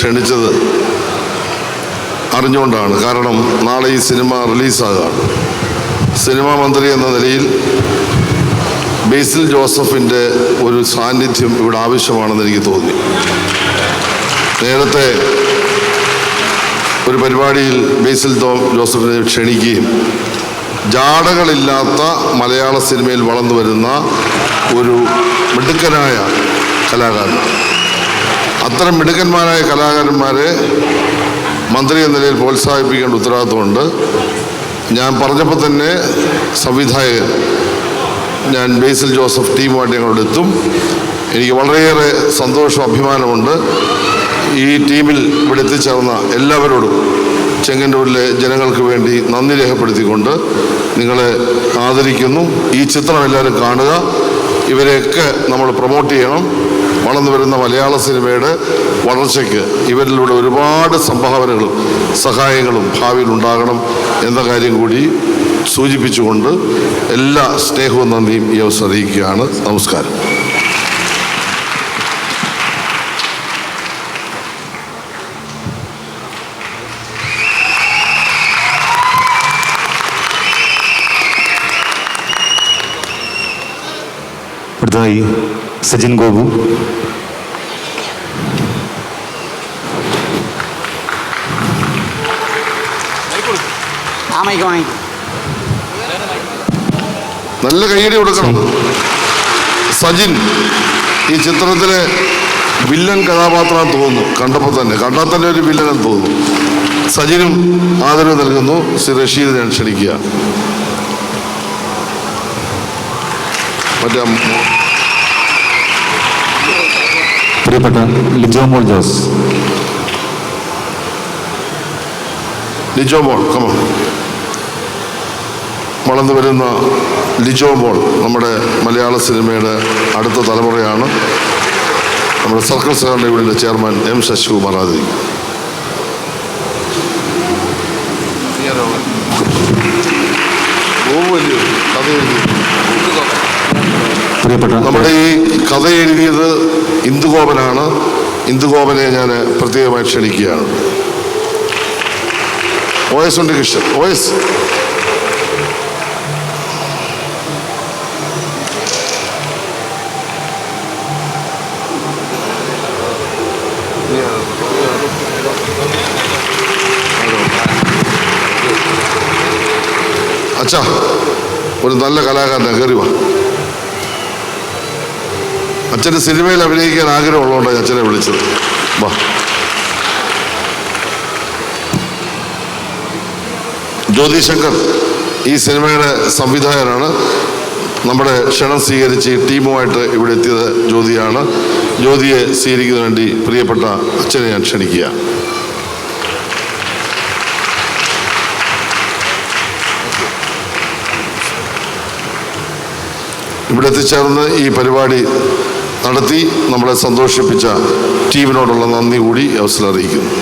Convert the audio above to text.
ക്ഷണിച്ചത് അറിഞ്ഞുകൊണ്ടാണ്. കാരണം നാളെ ഈ സിനിമ റിലീസാകാണ്. സിനിമാ മന്ത്രി എന്ന നിലയിൽ ബേസിൽ ജോസഫിന്റെ ഒരു സാന്നിധ്യം ഇവിടെ ആവശ്യമാണെന്ന് എനിക്ക് തോന്നി. നേരത്തെ ഒരു പരിപാടിയിൽ ബേസിൽ തോ ജോസഫിനെ ക്ഷണിക്കുകയും ജാടകളില്ലാത്ത മലയാള സിനിമയിൽ വളർന്നു വരുന്ന ഒരു മിടുക്കനായ കലാകാരൻ അത്തരം മിടുക്കന്മാരായ കലാകാരന്മാരെ മന്ത്രി എന്ന നിലയിൽ പ്രോത്സാഹിപ്പിക്കേണ്ട ഉത്തരവാദിത്വമുണ്ട്. ഞാൻ പറഞ്ഞപ്പോൾ തന്നെ സംവിധായകൻ ഞാൻ ബേസിൽ ജോസഫ് ടീമുമായിട്ട് ഞങ്ങളോട് എത്തും. എനിക്ക് വളരെയേറെ സന്തോഷവും അഭിമാനമുണ്ട് ഈ ടീമിൽ ഇവിടെ എത്തിച്ചേർന്ന എല്ലാവരോടും ചെങ്ങന്നൂരിലെ ജനങ്ങൾക്ക് വേണ്ടി നന്ദി രേഖപ്പെടുത്തിക്കൊണ്ട് നിങ്ങളെ ആദരിക്കുന്നു. ഈ ചിത്രം എല്ലാവരും കാണുക. ഇവരെയൊക്കെ നമ്മൾ പ്രൊമോട്ട് ചെയ്യണം. വളർന്നു വരുന്ന മലയാള സിനിമയുടെ വളർച്ചയ്ക്ക് ഇവരിലൂടെ ഒരുപാട് സംഭാവനകളും സഹായങ്ങളും ഭാവിയിൽ ഉണ്ടാകണം എന്ന കാര്യം കൂടി സൂചിപ്പിച്ചുകൊണ്ട് എല്ലാ സ്നേഹവും നന്ദിയും ഈ അവസരം അറിയിക്കുകയാണ്. നമസ്കാരം. അടുത്തതായി സജിൻ ഗോപു. ആ മൈക്ക് വാങ്ങിക്കും നല്ല കൈയടി കൊടുക്കണം. സജിൻ ഈ ചിത്രത്തിലെ വില്ലൻ കഥാപാത്രമാണെന്ന് തോന്നുന്നു. കണ്ടപ്പോൾ തന്നെ. കണ്ടാൽ തന്നെ ഒരു വില്ലനെന്ന് തോന്നുന്നു. സജിനും ആദരവ് നൽകുന്നു. ശ്രീ റഷീദിനെ ക്ഷണിക്കുക. മറ്റേ പ്രിയപ്പെട്ട ലിജോ മോൾ ജോസ്. ലിജോ മോൾ കമ വളർന്നു വരുന്ന ലിജോ മോൾ നമ്മുടെ മലയാള സിനിമയുടെ അടുത്ത തലമുറയാണ്. നമ്മുടെ സർക്കിൾ സഹകരണ യൂണിയന്റെ ചെയർമാൻ എം ശശികുമാർ ആദരി കഥ എഴുതി പ്രിയപ്പെട്ട നമ്മുടെ ഈ കഥ എഴുതിയത് ഇന്ദുഗോപനാണ്. ഇന്ദുഗോപനെ ഞാൻ പ്രത്യേകമായി ക്ഷണിക്കുകയാണ്. O S Unnikrishnan. ഒ അച്ഛാ ഒരു നല്ല കലാകാരനാണ് കയറി വാ. അച്ഛന് സിനിമയിൽ അഭിനയിക്കാൻ ആഗ്രഹമുള്ളതുകൊണ്ടാണ് അച്ഛനെ വിളിച്ചത്. വാ. ജ്യോതി ശങ്കർ ഈ സിനിമയുടെ സംവിധായകനാണ്. നമ്മുടെ ക്ഷണം സ്വീകരിച്ച് ടീമുമായിട്ട് ഇവിടെ എത്തിയത് ജ്യോതിയാണ്. ജ്യോതിയെ സ്വീകരിക്കുന്നതിന് വേണ്ടി പ്രിയപ്പെട്ട അച്ഛനെ ഞാൻ ക്ഷണിക്കുക. ഇവിടെ എത്തിച്ചേർന്ന് ഈ പരിപാടി നടത്തി നമ്മളെ സന്തോഷിപ്പിച്ച ടീമിനോടുള്ള നന്ദി കൂടി അവസരം അറിയിക്കുന്നു.